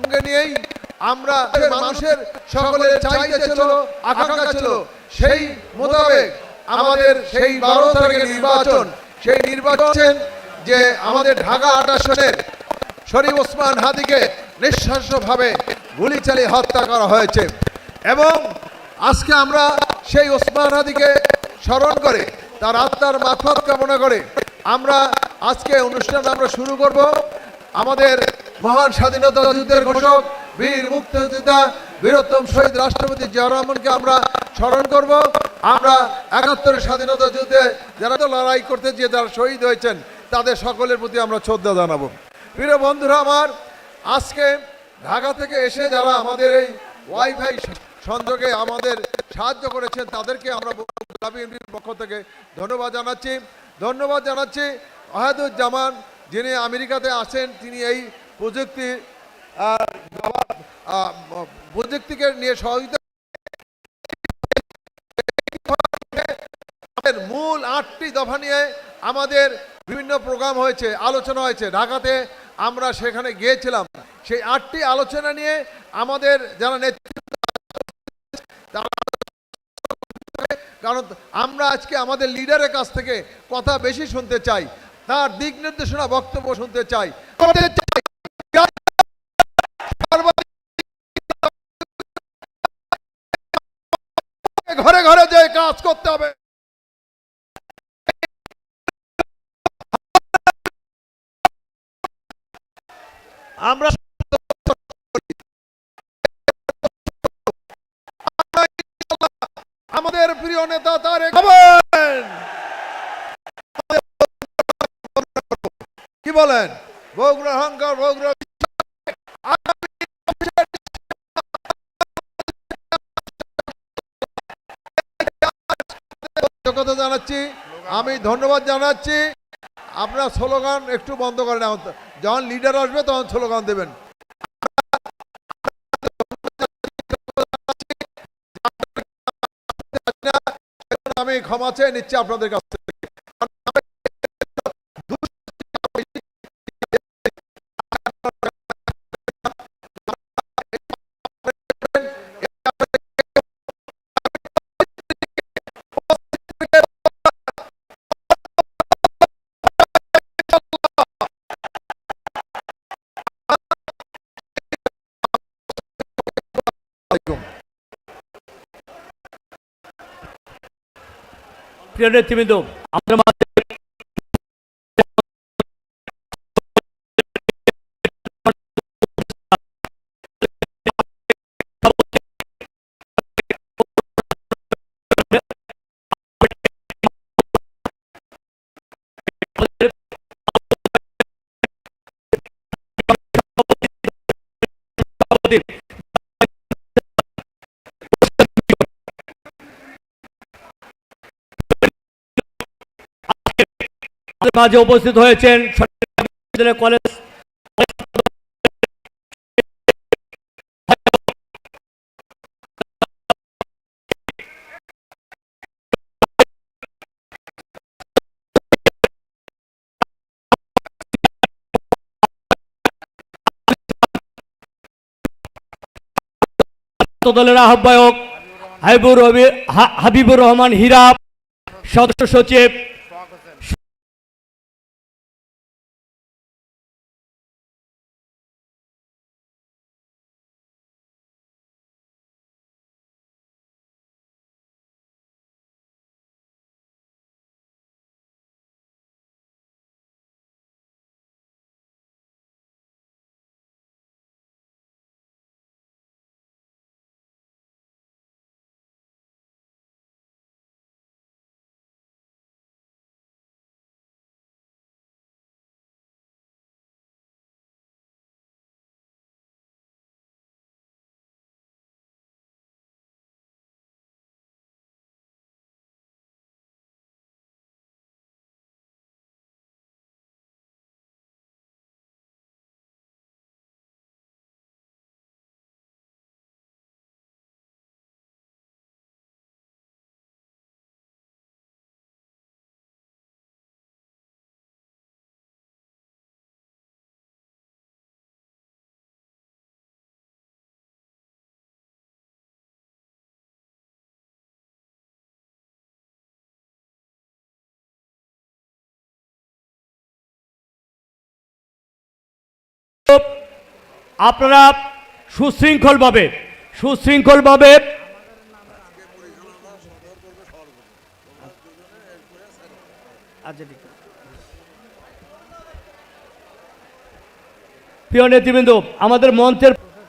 সঙ্গে নিয়েই আমরা মানুষের সকলের চাহিদা ছিল আকাঙ্ক্ষা ছিল সেই মোতাবেক আমাদের সেই বারো তারিখের নির্বাচন সেই নির্বাচন যে আমাদের ঢাকা আট আসনের শরীফ ওসমান হাদিকে নিঃশ্বাসভাবে গুলি চালিয়ে হত্যা করা হয়েছে। এবং আজকে আমরা সেই ওসমান হাদিকে স্মরণ করে তার আত্মার মাফত কামনা করে আমরা আজকে অনুষ্ঠান আমরা শুরু করব। আমাদের মহান স্বাধীনতা যুদ্ধের ঘোষক বীর মুক্তিযোদ্ধা, বীরোত্তম শহীদ রাষ্ট্রপতি জিয়া আমরা স্মরণ করব। আমরা একাত্তরের স্বাধীনতা যুদ্ধে যারা তো লড়াই করতে গিয়ে যারা শহীদ হয়েছেন, তাদের সকলের প্রতি আমরা শ্রদ্ধা জানাব। প্রিয় বন্ধুরা আমার, আজকে ঢাকা থেকে এসে যারা আমাদের এই ওয়াইফাই সংযোগে আমাদের সাহায্য করেছেন, তাদেরকে আমরা পক্ষ থেকে ধন্যবাদ জানাচ্ছি। ধন্যবাদ জানাচ্ছি আহাদুজ্জামান যিনি আমেরিকাতে আসেন তিনি এই প্রযুক্তি প্রযুক্তিকে নিয়ে সহযোগিতা মূল আটটি দফা নিয়ে আমাদের বিভিন্ন প্রোগ্রাম হয়েছে, আলোচনা হয়েছে। ঢাকাতে আমরা সেখানে গিয়েছিলাম। সেই আটটি আলোচনা নিয়ে আমাদের যারা নেতৃত্ব কারণ আমরা আজকে আমাদের লিডারের কাছ থেকে কথা বেশি শুনতে চাই। তার দিক নির্দেশনা বক্তব্য শুনতে চাই করতে চাই। ঘরে ঘরে যে কাজ করতে হবে আমরা আমাদের প্রিয় নেতা তার। কি বলেন বগুড়া অহংকার বগুড়া কথা জানাচ্ছি। আমি ধন্যবাদ জানাচ্ছি। আপনার স্লোগান একটু বন্ধ করেন যখন লিডার আসবে, তখন স্লোগান দেবেন। আমি ক্ষমা চেয়ে নিচ্ছি আপনাদের কাছ প্রিয় নেতৃবৃন্দ আমাদের মাঝে উপস্থিত হয়েছেন কলেজ দলের আহ্বায়ক হাবিবুর রহমান হীরা সদস্য সচিব আপনারা সুশৃঙ্খলভাবে সুশৃঙ্খলভাবে প্রিয় নেতৃবৃন্দ আমাদের মঞ্চের